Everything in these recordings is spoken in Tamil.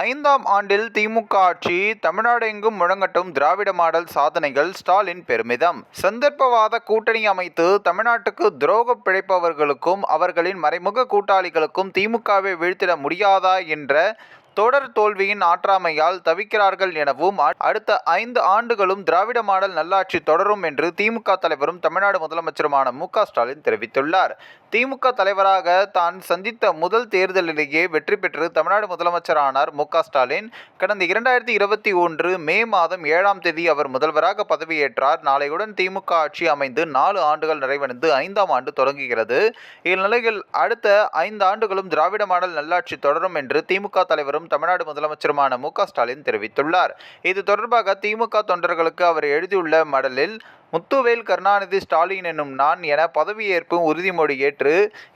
ஐந்தாம் ஆண்டில் திமுக ஆட்சி தமிழ்நாடு எங்கும் முழங்கட்டும் திராவிட மாடல் சாதனைகள் ஸ்டாலின் பெருமிதம். சந்தர்ப்பவாத கூட்டணி அமைத்து தமிழ்நாட்டுக்கு துரோகம் பிழைப்பவர்களுக்கும் அவர்களின் மறைமுக கூட்டாளிகளுக்கும் திமுகவை வீழ்த்திட முடியாதா என்ற தொடர் தோல்வியின் ஆற்றாமையால் தவிக்கிறார்கள் எனவும் அடுத்த ஐந்து ஆண்டுகளும் திராவிட மாடல் நல்லாட்சி தொடரும் என்று திமுக தலைவரும் தமிழ்நாடு முதலமைச்சருமான மு ஸ்டாலின் தெரிவித்துள்ளார். திமுக தலைவராக தான் சந்தித்த முதல் தேர்தலிலேயே வெற்றி பெற்று தமிழ்நாடு முதலமைச்சரானார் மு ஸ்டாலின். கடந்த இரண்டாயிரத்தி இருபத்தி ஒன்று மே மாதம் ஏழாம் தேதி அவர் முதல்வராக பதவியேற்றார். நாளையுடன் திமுக ஆட்சி அமைந்து நாலு ஆண்டுகள் நிறைவடைந்து ஐந்தாம் ஆண்டு தொடங்குகிறது. இந்நிலையில் அடுத்த ஐந்து ஆண்டுகளும் திராவிட மாடல் நல்லாட்சி தொடரும் என்று திமுக தலைவரும் தமிழ்நாடு முதலமைச்சருமான மு க ஸ்டாலின் தெரிவித்துள்ளார். இது தொடர்பாக திமுக தொண்டர்களுக்கு அவர் எழுதியுள்ள மடலில் முத்துவேல் கருணாநிதி ஸ்டாலின் என்னும் நான் என பதவியேற்பு உறுதிமொழி ஏற்று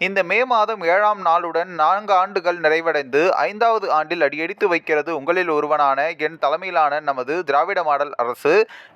இந்த மே மாதம் ஏழாம் நாளுடன் நான்கு ஆண்டுகள் நிறைவடைந்து ஐந்தாவது ஆண்டில் அடியெடுத்து வைக்கிறது உங்களில் ஒருவனான என் தலைமையிலான நமது திராவிட மாடல் அரசு.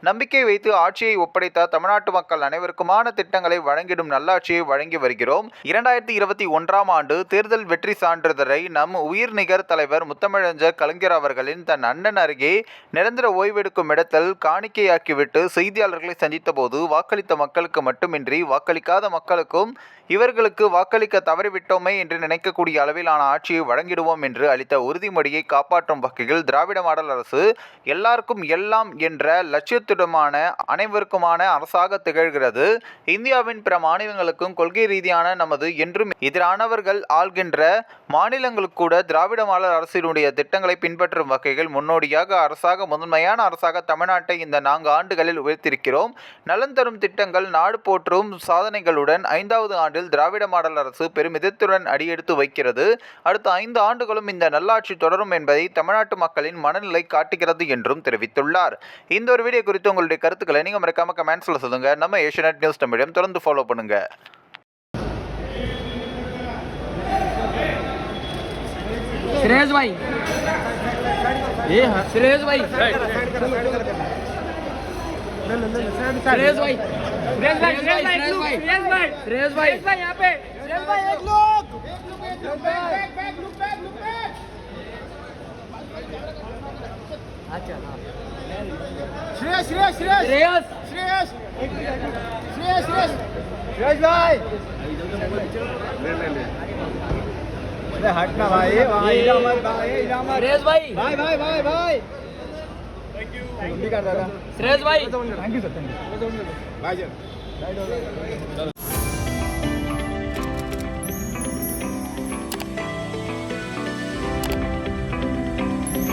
நம்பிக்கை வைத்து ஆட்சியை ஒப்படைத்த தமிழ்நாட்டு மக்கள் அனைவருக்குமான திட்டங்களை வழங்கிடும் நல்லாட்சியை வழங்கி வருகிறோம். இரண்டாயிரத்தி இருபத்தி ஒன்றாம் ஆண்டு தேர்தல் வெற்றி சான்றிதழை நம் உயிர் நிகர் தலைவர் முத்தமிழஞ்சர் கலைஞர் அவர்களின் தன் அண்ணன் அருகே நிரந்தர ஓய்வெடுக்கும் இடத்தில் காணிக்கையாக்கிவிட்டு செய்தியாளர்களை சந்தித்த போது வாக்களித்த மக்களுக்கு மட்டுமின்றி வாக்களிக்காத மக்களுக்கும் இவர்களுக்கு வாக்களிக்க தவறிவிட்டோமே என்று நினைக்கக்கூடிய அளவிலான ஆட்சியை வழங்கிடுவோம் என்று அளித்த உறுதிமொழியை காப்பாற்றும் வகையில் திராவிட மாடல் அரசு எல்லாருக்கும் எல்லாம் என்ற லட்சியத்துடமான அனைவருக்குமான அரசாக திகழ்கிறது. இந்தியாவின் பிற மாநிலங்களுக்கும் கொள்கை ரீதியான நமது என்றும் எதிரானவர்கள் ஆள்கின்ற மாநிலங்களுக்கு கூட திராவிட மாடல் அரசினுடைய திட்டங்களை பின்பற்றும் வகையில் முன்னோடியாக அரசாக முதன்மையான அரசாக தமிழ்நாட்டை இந்த நான்கு ஆண்டுகளில் உயர்த்திருக்கிறோம் நலன் தரும் திட்டங்கள் நாடு போற்றும் சாதனைகளுடன் ஐந்தாவது ஆண்டில் திராவிட மாடல் அரசு பெருமிதத்துடன் அடியெடுத்து வைக்கிறது அடுத்த ஐந்து ஆண்டுகளும் இந்த நல்லாட்சி தொடரும் என்பதை தமிழ்நாட்டு மக்களின் மனநிலை காட்டுகிறது என்றும் தெரிவித்துள்ளார் இந்த ஒரு வீடியோ குறித்து உங்களுடைய கருத்துக்களை நீங்கள் மறக்காம கமெண்ட்ஸில் சொல்லுங்க நம்ம ஏஷியநெட் நியூஸ் தமிழம் தொடர்ந்து ஃபாலோ பண்ணுங்க श्रेयस भाई ये हाँ, श्रेयस भाई सुरेश भाई। सुरेश भाई सुरेश भाई सुरेश भाई। सुरेश भाई। सुरेश भाई। यहाँ पे। सुरेश भाई एक लोग। अच्छा हाँ। श्रेयस श्रेयस श्रेयस। श्रेयस। श्रेयस। श्रेयस श्रेयस। श्रेयस भाई। ले ले ले अरे हटना भाई भाई इलामत भाई इलामत श्रेयस भाई। भाई भाई भाई भाई। श्रेयस भाई. Thank you sir thank you bye